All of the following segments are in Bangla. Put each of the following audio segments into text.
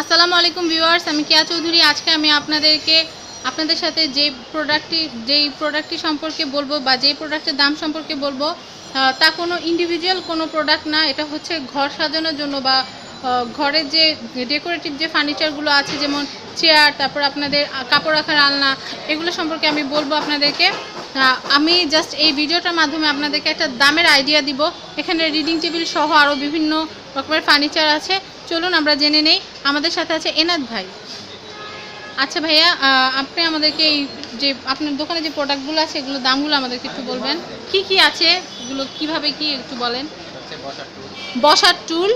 আসসালামু আলাইকুম ভিউয়ার্স, আমি কেয়া চৌধুরী। আজকে আমি আপনাদেরকে, আপনাদের সাথে যে প্রোডাক্টটি যেই প্রোডাক্টটি সম্পর্কে বলব বা যেই প্রোডাক্টের দাম সম্পর্কে বলব তা কোনো ইন্ডিভিজুয়াল কোনো প্রোডাক্ট না, এটা হচ্ছে ঘর সাজানোর জন্য বা ঘরের যে ডেকোরেটিভ যে ফার্নিচারগুলো আছে, যেমন চেয়ার তারপর আপনাদের কাপড় রাখার আলনা, এগুলো সম্পর্কে আমি বলব আপনাদেরকে। আমি জাস্ট এই ভিডিওটার মাধ্যমে আপনাদেরকে একটা দামের আইডিয়া দিব। এখানে রিডিং টেবিল সহ আরও বিভিন্ন রকমের ফার্নিচার আছে। চলুন আমরা জেনে নেই। আমাদের সাথে আছে এনাদ ভাই। আচ্ছা ভাইয়া আপনি আমাদেরকে এই যে আপনার দোকানে যে প্রোডাক্টগুলো আছে এগুলো দামগুলো আমাদেরকে একটু বলবেন। কি কি আছে? এগুলো কীভাবে কি একটু বলেন। বসার টুল।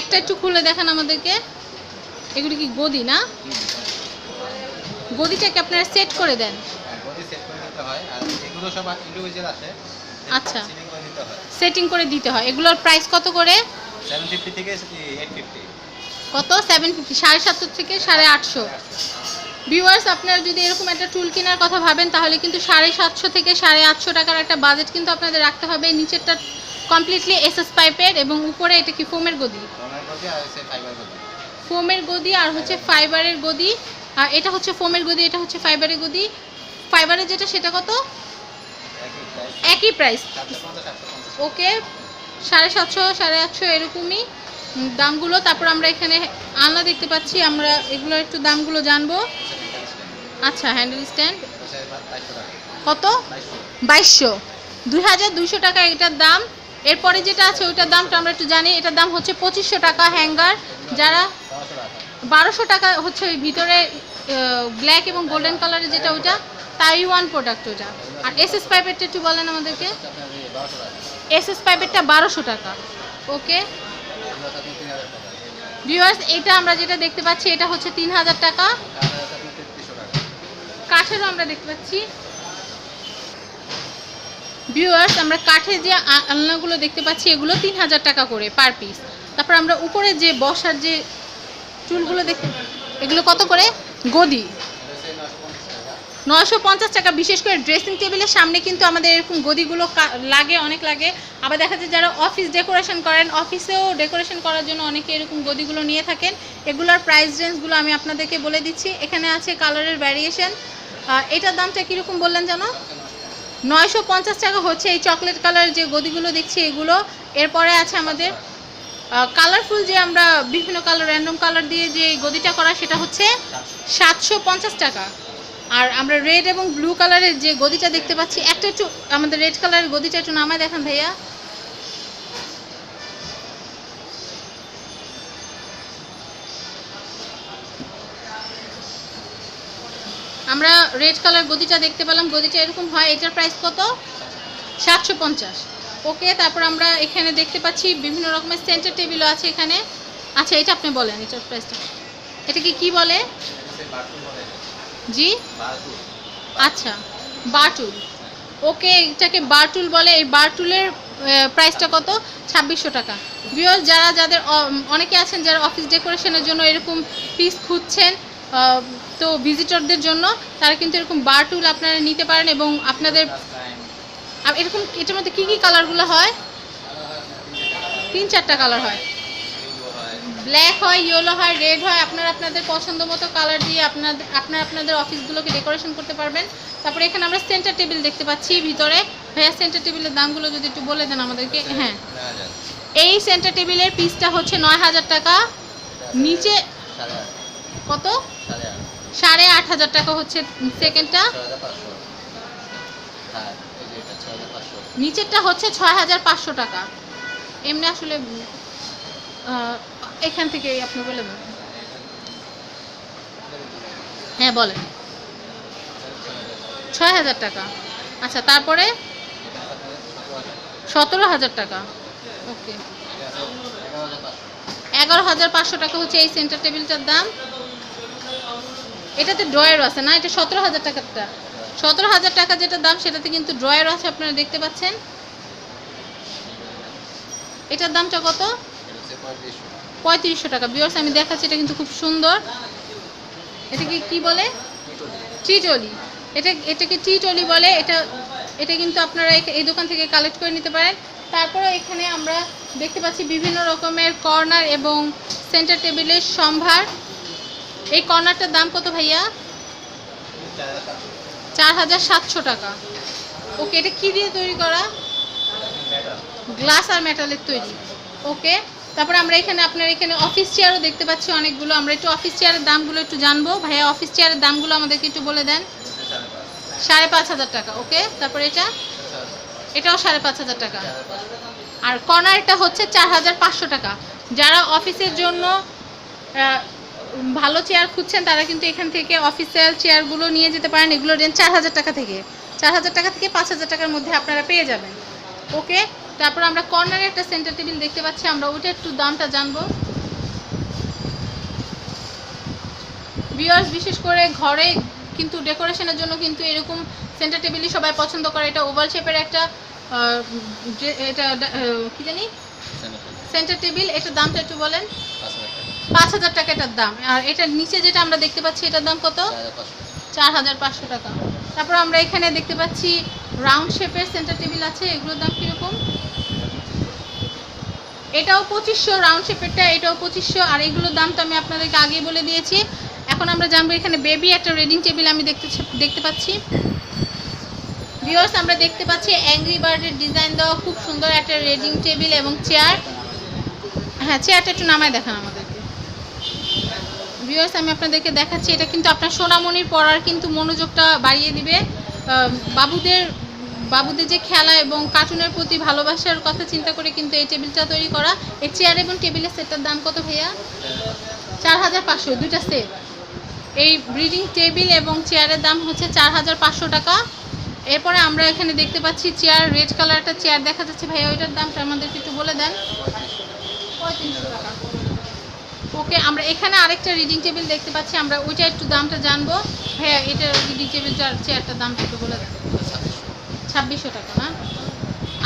একটা একটু খুলে দেখান আমাদেরকে। এগুলো কি গদি না? গদিটাকে আপনারা সেট করে দেন। বডি সেট করে দিতে হয়। আর এগুলো সব ইন্ডিভিজুয়াল আছে। আচ্ছা। সেটিং করে দিতে হয়। এগুলোর প্রাইস কত করে? সেভেন ফিফটি থেকে এইট ফিফটি কত? সেভেন ফিফটি সাড়ে সাতশো থেকে সাড়ে আটশো। ভিউয়ার্স আপনারা যদি এরকম একটা টুল কেনার কথা ভাবেন তাহলে কিন্তু সাড়ে সাতশো থেকে সাড়ে আটশো টাকার একটা বাজেট কিন্তু আপনাদের রাখতে হবে। নিচেরটা কমপ্লিটলি এসএস পাইপের এবং উপরে এটা কি ফোমের গদি? ফোমের গদি আর হচ্ছে ফাইবারের গদি। আর এটা হচ্ছে ফোমের গদি এটা হচ্ছে ফাইবারের গদি। ফাইবারের যেটা সেটা কত? একই প্রাইস ওকে, সাড়ে সাতশো, সাড়ে আটশো এরকমই দামগুলো। তারপর আমরা এখানে আলনা দেখতে পাচ্ছি, আমরা এগুলোর একটু দামগুলো জানব। আচ্ছা হ্যান্ডেল স্ট্যান্ড কত? বাইশশো। দুই হাজার দুইশো টাকা এটার দাম। এরপরে যেটা আছে, ওইটার দামটা আমরা একটু জানি। এটার দাম হচ্ছে পঁচিশশো টাকা হ্যাঙ্গার। যারা বারোশো টাকা হচ্ছে ওই ভিতরে ব্ল্যাক এবং গোল্ডেন কালারের যেটা, ওইটা তাইওয়ান প্রোডাক্ট ওটা। আর এস এস পাইপেরটা একটু বলেন আমাদেরকে। এস এস পাইপেরটা বারোশো টাকা। ওকে? ভিউয়ার্স এটা আমরা যেটা দেখতে পাচ্ছি, এটা হচ্ছে তিন হাজার টাকা। কাঠ কাঠেরও আমরা দেখতে পাচ্ছি। ভিউয়ার্স আমরা কাঠের যে আলনাগুলো দেখতে পাচ্ছি, এগুলো তিন হাজার টাকা করে পার পিস তারপর আমরা উপরে যে বসার যে চুলগুলো দেখতে এগুলো কত করে? গদি। নয়শো পঞ্চাশ টাকা বিশেষ করে ড্রেসিং টেবিলের সামনে কিন্তু আমাদের এরকম গদিগুলো লাগে, অনেক লাগে। আবার দেখা যায় যারা অফিস ডেকোরেশন করেন অফিসেও ডেকোরেশন করার জন্য অনেকে এরকম গদিগুলো নিয়ে থাকেন। এগুলোর প্রাইস রেঞ্জগুলো আমি আপনাদেরকে বলে দিচ্ছি। এখানে আছে কালারের ভ্যারিয়েশন এটার দামটা কীরকম বললেন জানো? নয়শো পঞ্চাশ টাকা হচ্ছে এই চকলেট কালার যে গদিগুলো দেখছি এগুলো। এরপরে আছে আমাদের কালারফুল যে আমরা বিভিন্ন কালার র্যান্ডম কালার দিয়ে যে গদিটা করা, সেটা হচ্ছে সাতশো পঞ্চাশ টাকা। আর আমরা রেড এবং ব্লু কালারের যে গদিটা দেখতে পাচ্ছি, একটা একটু আমাদের রেড কালারের গদিটা একটু নামায় দেখান ভাইয়া। আমরা রেড কালার গদিটা দেখতে পেলাম, গদিটা এরকম হয়, এটার প্রাইস কত? সাতশো পঞ্চাশ। ওকে তারপর আমরা এখানে দেখতে পাচ্ছি বিভিন্ন রকমের সেন্টার টেবিলও আছে এখানে। আচ্ছা এটা আপনি বলেন, এটার প্রাইসটা এটাকে কি বলে এটা হচ্ছে বারটুল বলে জি? আচ্ছা বারটুল। ওকে এটাকে বারটুল বলে, এই বারটুলের প্রাইসটা কত? ছাব্বিশশো টাকা। বিয়স যারা, যাদের অনেকে আছেন যারা অফিস ডেকোরেশনের জন্য এরকম পিস খুঁজছেন তো ভিজিটরদের জন্য তারা কিন্তু এরকম বারটুল আপনারা নিতে পারেন এবং আপনাদের এরকম, এটার মধ্যে কী কী কালারগুলো হয়? তিন চারটা কালার হয়। ব্ল্যাক হয় ইয়েলো হয় রেড হয় আপনারা আপনাদের পছন্দ মতো কালার দিয়ে আপনাদের আপনারা আপনাদের অফিসগুলোকে ডেকোরেশন করতে পারবেন। তারপরে এখানে আমরা সেন্টার টেবিল দেখতে পাচ্ছি ভিতরে ভাইয়া সেন্টার টেবিলের দামগুলো যদি একটু বলে দেন আমাদেরকে হ্যাঁ এই সেন্টার টেবিলের পিসটা হচ্ছে নয় হাজার টাকা নিচে কত? সাড়ে আট। হাজার টাকা হচ্ছে সেকেন্ডটা। নিচেরটা হচ্ছে ছয় হাজার পাঁচশো টাকা। এমনি আসলে এখান থেকে আপনি বলে দেন হ্যাঁ বলেন। ছয় হাজার টাকা। আচ্ছা তারপরে? সতেরো হাজার টাকা। ওকে। এগারো হাজার পাঁচশো টাকা হচ্ছে এই সেন্টার টেবিলটার দাম। এটাতে ড্রয়ার আছে না? এটা সতেরো হাজার টাকারটা সতেরো হাজার টাকা যেটা দাম, সেটাতে কিন্তু ড্রয়ার আছে, আপনারা দেখতে পাচ্ছেন। এটার দামটা কত? পঁয়ত্রিশশো টাকা। বিয়ার্স আমি দেখাচ্ছি এটা কিন্তু খুব সুন্দর। এটাকে কি বলে? টি টলি এটা এটাকে টি টলি বলে। এটা এটা কিন্তু আপনারা এই- দোকান থেকে কালেক্ট করে নিতে পারেন। তারপরে এখানে আমরা দেখতে পাচ্ছি বিভিন্ন রকমের কর্নার এবং সেন্টার টেবিলের সম্ভার। এই কর্নারটার দাম কত ভাইয়া? চার হাজার সাতশো টাকা। ওকে এটা কী দিয়ে তৈরি করা? গ্লাস আর মেটালের তৈরি। ওকে তারপরে আমরা এখানে আপনার এখানে অফিস চেয়ারও দেখতে পাচ্ছি অনেকগুলো। আমরা একটু অফিস চেয়ারের দামগুলো একটু জানব। ভাইয়া অফিস চেয়ারের দামগুলো আমাদেরকে একটু বলে দেন। সাড়ে পাঁচ হাজার টাকা ওকে তারপরে এটা? এটাও সাড়ে পাঁচ হাজার টাকা। আর কর্নারটা হচ্ছে চার হাজার পাঁচশো টাকা। যারা অফিসের জন্য ভালো চেয়ার খুঁজছেন, তারা কিন্তু এখান থেকে অফিসিয়াল চেয়ারগুলো নিয়ে যেতে পারেন। এগুলো রেঞ্জ চার হাজার টাকা থেকে। চার হাজার টাকা থেকে পাঁচ হাজার টাকার মধ্যে আপনারা পেয়ে যাবেন ওকে তারপর আমরা কর্নারে একটা সেন্টার টেবিল দেখতে পাচ্ছি আমরা ওইটা একটু দামটা জানব। ভিউয়ার্স বিশেষ করে ঘরে কিন্তু ডেকোরেশনের জন্য কিন্তু এরকম সেন্টার টেবিলই সবাই পছন্দ করে। এটা ওভাল শেপের একটা এটা কি জানি? সেন্টার টেবিল এটার দামটা একটু বলেন। পাঁচ হাজার টাকা। এটার দাম। আর এটার নিচে যেটা আমরা দেখতে পাচ্ছি এটার দাম কত? চার হাজার পাঁচশো টাকা। তারপর আমরা এখানে দেখতে পাচ্ছি রাউন্ড শেপের সেন্টার টেবিল আছে। এগুলোর দাম কীরকম? এটাও পঁচিশশো রাউন্ড শেপেরটা এটাও পঁচিশশো, আর এগুলোর দাম তো আমি আপনাদেরকে আগেই বলে দিয়েছি। এখন আমরা জানব এখানে বেবি একটা রেডিং টেবিল আমি দেখতে দেখতে পাচ্ছি। ভিউয়ার্স আমরা দেখতে পাচ্ছি অ্যাংরি বার্ডের ডিজাইন দেওয়া খুব সুন্দর একটা রেডিং টেবিল এবং চেয়ার হ্যাঁ চেয়ারটা একটু নামায় দেখান আমাদেরকে। ভিউয়ার্স আমি আপনাদেরকে দেখাচ্ছি, এটা কিন্তু আপনার সোনামণির পড়ার কিন্তু মনোযোগটা বাড়িয়ে দিবে। বাবুদের বাবুদের যে খেলা এবং কার্টুনের প্রতি ভালোবাসার কথা চিন্তা করে কিন্তু এই টেবিলটা তৈরি করা। এই চেয়ার এবং টেবিলের সেটটার দাম কত ভাইয়া? চার হাজার পাঁচশো, দুইটা সেট এই ব্রিডিং টেবিল এবং চেয়ারের দাম হচ্ছে চার হাজার পাঁচশো টাকা। এরপরে আমরা এখানে দেখতে পাচ্ছি চেয়ার রেড কালার একটা চেয়ার দেখা যাচ্ছে। ভাইয়া, ওইটার দামটা আমাদেরকে একটু বলে দেন। ওকে, আমরা এখানে আরেকটা রিডিং টেবিল দেখতে পাচ্ছি। আমরা ওইটা একটু দামটা জানব। হ্যাঁ এটা রিডিং টেবিলটার চেয়ারটার দামটা একটু বলে দেন। ছাব্বিশশো টাকা না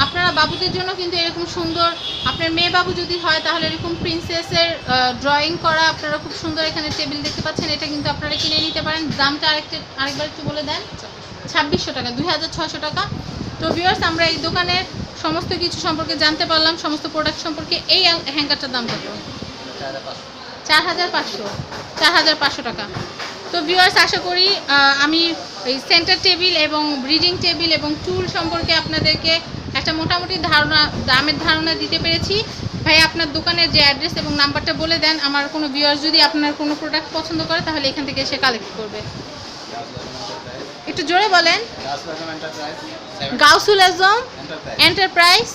আপনারা বাবুদের জন্য কিন্তু এরকম সুন্দর আপনার মেয়ে বাবু যদি হয় তাহলে এরকম প্রিন্সেসের ড্রয়িং করা আপনারা খুব সুন্দর এখানে টেবিল দেখতে পাচ্ছেন এটা কিন্তু আপনারা কিনে নিতে পারেন। দামটা আরেকটা আরেকবার একটু বলে দেন। ছাব্বিশশো টাকা দুই হাজার ছশো টাকা। তো ভিউয়ার্স আমরা এই দোকানের সমস্ত কিছু সম্পর্কে জানতে পারলাম সমস্ত প্রোডাক্ট সম্পর্কে। এই হ্যাঙ্গারটার দাম কত? চার হাজার পাঁচশো চার হাজার পাঁচশো টাকা। তো ভিউয়ার্স আশা করি আমি এই সেন্টার টেবিল এবং ব্রিডিং টেবিল এবং টুল সম্পর্কে আপনাদেরকে একটা মোটামুটি ধারণা, দামের ধারণা দিতে পেরেছি। ভাই, আপনার দোকানের যে অ্যাড্রেস এবং নাম্বারটা বলে দেন। আমার কোনো ভিউয়ার্স যদি আপনার কোনো প্রোডাক্ট পছন্দ করে, তাহলে এখান থেকে এসে কালেক্ট করবে। একটু জোরে বলেন। Gausul Azam enterprise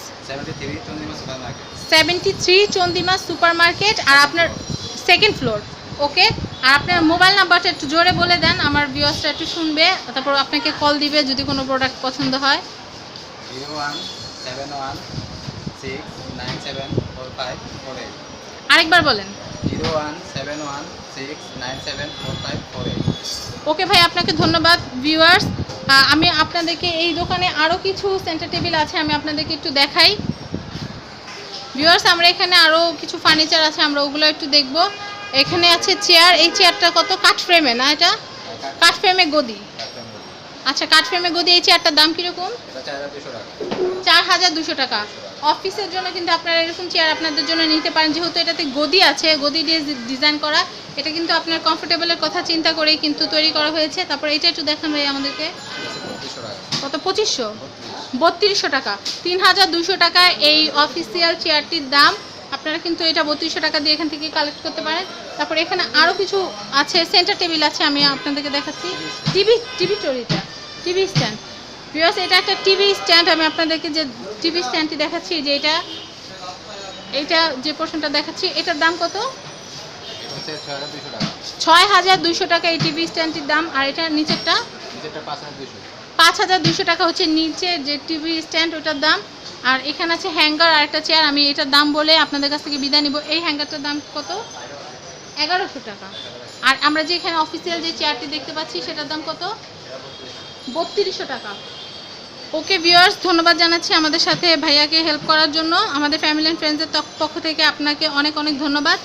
seventy three Chandima supermarket আর আপনার সেকেন্ড ফ্লোর ওকে আর আপনার মোবাইল নাম্বারটা একটু জোরে বলে দেন আমার ভিউয়ার্সটা একটু শুনবে তারপর আপনাকে কল দিবে যদি কোনো প্রোডাক্ট পছন্দ হয়। আরেকবার বলেন। ওকে ভাই আপনাকে ধন্যবাদ ভিউয়ার্স। আমি আপনাদেরকে এই দোকানে আরও কিছু সেন্টার টেবিল আছে আমি আপনাদেরকে একটু দেখাই। ভিউয়ার্স আমরা এখানে আরও কিছু ফার্নিচার আছে আমরা ওগুলো একটু দেখব। এখানে আছে চেয়ার, এই চেয়ারটা কত? কাঠ ফ্রেমে না এটা? কাঠ ফ্রেমে গদি। আচ্ছা কাঠ ফ্রেমে গদি, এই চেয়ারটার দাম কীরকম? চার হাজার দুশো টাকা। অফিসের জন্য কিন্তু আপনারা এরকম চেয়ার আপনাদের জন্য নিতে পারেন। যেহেতু এটাতে গদি আছে, গদি দিয়ে ডিজাইন করা, এটা কিন্তু আপনার কমফোর্টেবলের কথা চিন্তা করেই কিন্তু তৈরি করা হয়েছে। তারপর এটা একটু দেখান ভাই আমাদেরকে। কত? পঁচিশশো? বত্রিশশো টাকা। তিন হাজার দুশো টাকা এই অফিসিয়াল চেয়ারটির দাম আপনারা কিন্তু এটা বত্রিশশো টাকা দিয়ে এখান থেকে কালেক্ট করতে পারেন। তারপর এখানে আরও কিছু আছে সেন্টার টেবিল আছে আমি আপনাদেরকে দেখাচ্ছি। টিভি টিভি চরিটা টিভি স্ট্যান্ড বিকজ এটা একটা টিভি স্ট্যান্ড আমি আপনাদেরকে যে টিভি স্ট্যান্ডটি দেখাচ্ছি যে এটা এইটা যে পোর্শনটা দেখাচ্ছি এটার দাম কত? ছয় হাজার দুশো টাকা। এই টিভি স্ট্যান্ডটির দাম আর এটার নিচেরটা? পাঁচ হাজার দুশো পাঁচ হাজার দুশো টাকা হচ্ছে নিচে যে টিভি স্ট্যান্ড ওটার দাম। আর এখানে আছে হ্যাঙ্গার আর একটা চেয়ার। আমি এটার দাম বলে আপনাদের কাছ থেকে বিদায় নিব। এই হ্যাঙ্গারটার দাম কত? এগারোশো টাকা। আর আমরা যে এখানে অফিসিয়াল যে চেয়ারটি দেখতে পাচ্ছি, সেটার দাম কত? বত্রিশশো টাকা। ওকে ভিউয়ার্স ধন্যবাদ জানাচ্ছি আমাদের সাথে ভাইয়াকে হেল্প করার জন্য। আমাদের ফ্যামিলি অ্যান্ড ফ্রেন্ডসের পক্ষ থেকে আপনাকে অনেক অনেক ধন্যবাদ।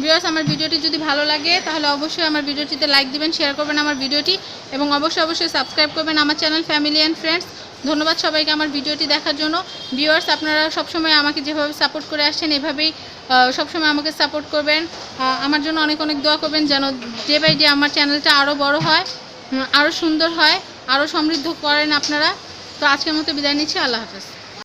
ভিউয়ার্স আমার ভিডিওটি যদি ভালো লাগে, তাহলে অবশ্যই আমার ভিডিওটিতে লাইক দিবেন শেয়ার করবেন আমার ভিডিওটি, এবং অবশ্যই অবশ্যই সাবস্ক্রাইব করবেন আমার চ্যানেল ফ্যামিলি অ্যান্ড ফ্রেন্ডস ধন্যবাদ সবাইকে আমার ভিডিওটি দেখার জন্য। ভিউয়ার্স, আপনারা সবসময় আমাকে যেভাবে সাপোর্ট করে আসছেন, এভাবেই সবসময় আমাকে সাপোর্ট করবেন। আমার জন্য অনেক অনেক দোয়া করবেন যেন ডে বাই ডে আমার চ্যানেলটা আরও বড় হয় আরও সুন্দর হয় আরও সমৃদ্ধ করেন আপনারা। তো আজকের মতো বিদায় নিচ্ছি, আল্লাহ হাফেজ।